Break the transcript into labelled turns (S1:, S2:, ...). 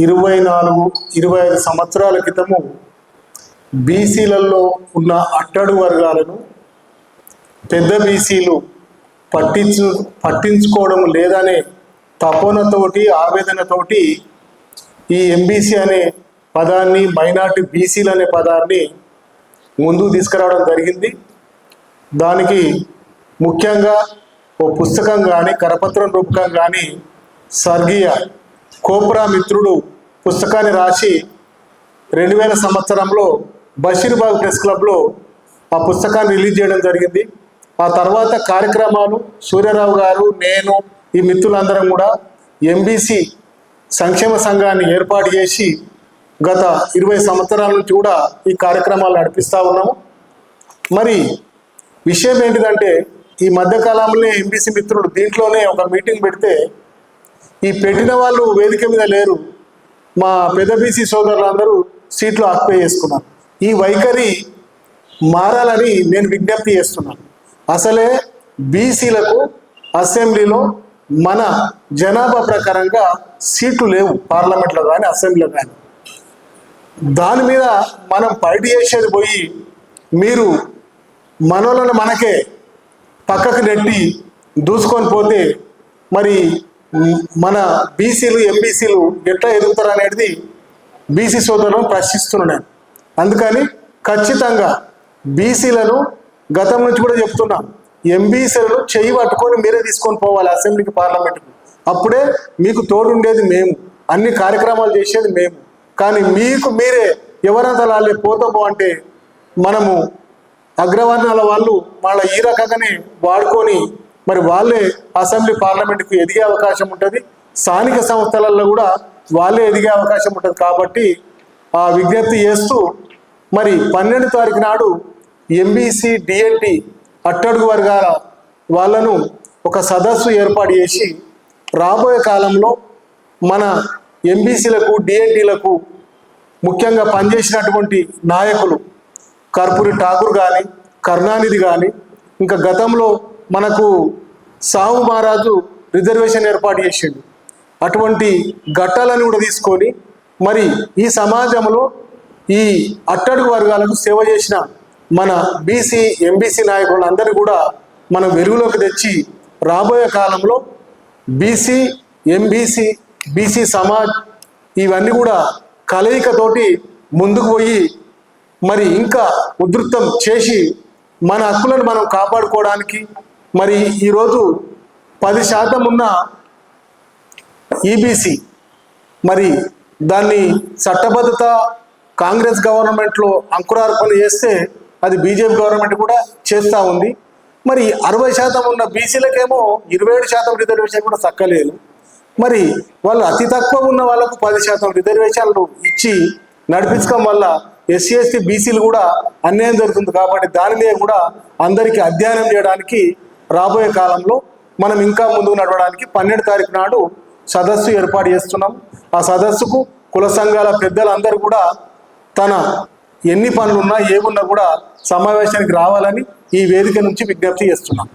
S1: ఇరవై నాలుగు ఇరవై ఐదు సంవత్సరాల క్రితము బీసీలలో ఉన్న అట్టడు వర్గాలను పెద్ద బీసీలు పట్టించు పట్టించుకోవడం లేదనే తపోనతోటి ఆవేదనతోటి ఈ ఎంబీసీ అనే పదాన్ని మైనార్టీ బీసీలు అనే పదాన్ని ముందుకు తీసుకురావడం జరిగింది. దానికి ముఖ్యంగా ఓ పుస్తకం కానీ కరపత్రం రూపకం కానీ స్వర్గీయ కోపురా మిత్రుడు పుస్తకాన్ని రాసి రెండు వేల సంవత్సరంలో బషీర్బాగ్ ప్రెస్ క్లబ్లో ఆ పుస్తకాన్ని రిలీజ్ చేయడం జరిగింది. ఆ తర్వాత కార్యక్రమాలు సూర్యరావు గారు నేను ఈ మిత్రులందరం కూడా ఎంబీసీ సంక్షేమ సంఘాన్ని ఏర్పాటు చేసి గత ఇరవై సంవత్సరాల నుంచి కూడా ఈ కార్యక్రమాలు నడిపిస్తూ ఉన్నాము. మరి విషయం ఏంటిదంటే ఈ మధ్యకాలంలో ఎంబీసీ మిత్రుడు దీంట్లోనే ఒక మీటింగ్ పెడితే ఈ పెట్టిన వాళ్ళు వేదిక మీద లేరు. మా పెద్ద బీసీ సోదరులందరూ సీట్లు ఆక్పే చేసుకున్నారు. ఈ వైఖరి మారాలని నేను విజ్ఞప్తి చేస్తున్నాను. అసలే బీసీలకు అసెంబ్లీలో మన జనాభా ప్రకారంగా సీట్లు లేవు. పార్లమెంట్లో కానీ అసెంబ్లీలో కానీ. దాని మీద మనం ఫైట్ చేసేది పోయి మీరు మనోళ్ళను మనకే పక్కకు నెట్టి దూసుకొని పోతే మరి మన బీసీలు ఎంబీసీలు ఎట్లా ఎదుగుతారు అనేది బీసీ సోదరులను ప్రశ్నిస్తున్నాను అందుకని ఖచ్చితంగా బీసీలను గతం నుంచి కూడా చెప్తున్నా ఎంబీసీలను చేయి పట్టుకొని మీరే తీసుకొని పోవాలి అసెంబ్లీకి పార్లమెంట్కి. అప్పుడే మీకు తోడుండేది మేము. అన్ని కార్యక్రమాలు చేసేది మేము. కానీ మీకు మీరే ఎవరంతా లాలే పోతాము అంటే మనము అగ్రవర్ణాల వాళ్ళు వాళ్ళ ఈ రకంగానే వాడుకొని మరి వాళ్ళే అసెంబ్లీ పార్లమెంట్కు ఎదిగే అవకాశం ఉంటుంది. స్థానిక సంస్థలలో కూడా వాళ్ళే ఎదిగే అవకాశం ఉంటుంది కాబట్టి ఆ విజ్ఞప్తి చేస్తూ మరి పన్నెండు తారీఖు నాడు ఎంబీసీ డిఎన్టీ అట్టడుగు వర్గాల వాళ్ళను ఒక సదస్సు ఏర్పాటు చేసి రాబోయే కాలంలో మన ఎంబీసీలకు డిఎన్టీలకు ముఖ్యంగా పనిచేసినటువంటి నాయకులు కర్పూరి ఠాకూర్ కానీ కరుణానిధి కానీ ఇంకా గతంలో మనకు సాహు మహారాజు రిజర్వేషన్ ఏర్పాటు చేసిండు. అటువంటి ఘట్టాలను కూడా తీసుకొని మరి ఈ సమాజంలో ఈ అట్టడుగు వర్గాలకు సేవ చేసిన మన బీసీ ఎంబీసీ నాయకులందరూ కూడా మనం వెలుగులోకి తెచ్చి రాబోయే కాలంలో బీసీ ఎంబీసీ బీసీ సమాజ్ ఇవన్నీ కూడా కలయికతోటి ముందుకు పోయి మరి ఇంకా ఉధృతం చేసి మన హక్కులను మనం కాపాడుకోవడానికి మరి ఈరోజు పది శాతం ఉన్న ఈబీసీ మరి దాన్ని చట్టబద్ధత కాంగ్రెస్ గవర్నమెంట్లో అంకురార్పణ చేస్తే అది బీజేపీ గవర్నమెంట్ కూడా చేస్తూ ఉంది. మరి అరవై శాతం ఉన్న బీసీలకేమో ఇరవై ఏడు శాతం రిజర్వేషన్ కూడా చక్కలేదు మరి వాళ్ళు అతి తక్కువ ఉన్న వాళ్ళకు పది శాతం రిజర్వేషన్లు ఇచ్చి నడిపించడం వల్ల ఎస్సీ ఎస్టీ బీసీలు కూడా అన్యాయం జరుగుతుంది. కాబట్టి దాని మీద కూడా అందరికీ అధ్యయనం చేయడానికి రాబోయే కాలంలో మనం ఇంకా ముందుకు నడవడానికి పన్నెండు తారీఖు నాడు సదస్సు ఏర్పాటు చేస్తున్నాం. ఆ సదస్సుకు కుల సంఘాల పెద్దలందరూ కూడా తన ఎన్ని పనులున్నా ఏమున్నా కూడా సమావేశానికి రావాలని ఈ వేదిక నుంచి విజ్ఞప్తి చేస్తున్నాం.